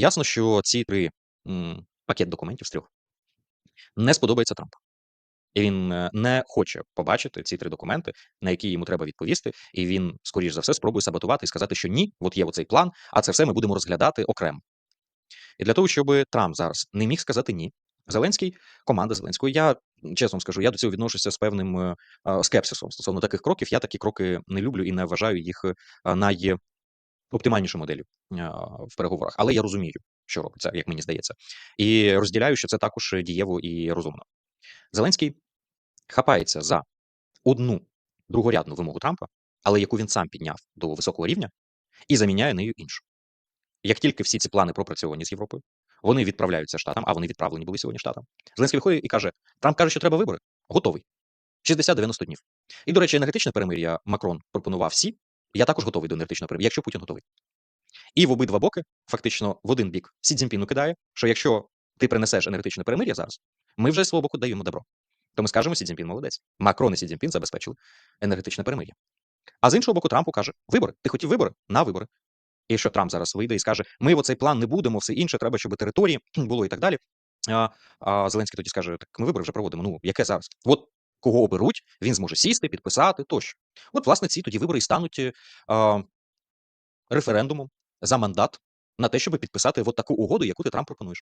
Ясно, що ці 3 м, пакет документів з 3 не сподобається Трампу. І він, е, не хоче побачити ці 3 документи, на які йому треба відповісти, і він, скоріш за все, спробує саботувати і сказати, що ні, от є оцей план, а це все ми будемо розглядати окремо. І для того, щоби Трамп зараз не міг сказати ні, Зеленський, команда Зеленського, я чесно вам скажу, я до цього відношуся з певним, е, е, скепсисом стосовно таких кроків. Я такі кроки не люблю і не вважаю їх, е, найоптимальнішою моделлю, е, в переговорах. Але я розумію, що робиться, як мені здається. І розділяю, що це також дієво і розумно. Зеленський хапається за одну другорядну вимогу Трампа, але яку він сам підняв до високого рівня, і заміняє нею іншу. Як тільки всі ці плани пропрацьовані з Європою, вони відправляються Штатам, а вони відправлені були сьогодні Штатам. Зеленський виходить і каже: Трамп каже, що треба вибори. Готовий. 60-90 днів. І, до речі, енергетичне перемир'я Макрон пропонував всі. Я також готовий до енергетичного перемир'я, якщо Путін готовий. І в обидва боки, фактично, в один бік Сі Цзіньпіну кидає, що якщо ти принесеш енергетичне перемир'я зараз, ми вже з свого боку даємо добро. То ми скажемо, Сі Цзіньпін молодець. Макрон і Сі Цзіньпін забезпечили енергетичне перемир'я. А з іншого боку, Трампу каже: вибори. Ти хотів вибори? На вибори. І що Трамп зараз вийде і скаже: Ми оцей план не будемо, все інше, треба, щоб території було і так далі. А, а Зеленський тоді скаже: Так ми вибори вже проводимо. Ну, яке зараз? От кого оберуть, він зможе сісти, підписати тощо. От, власне, ці тоді вибори стануть е, референдумом за мандат на те, щоб підписати от таку угоду, яку ти Трамп пропонуєш.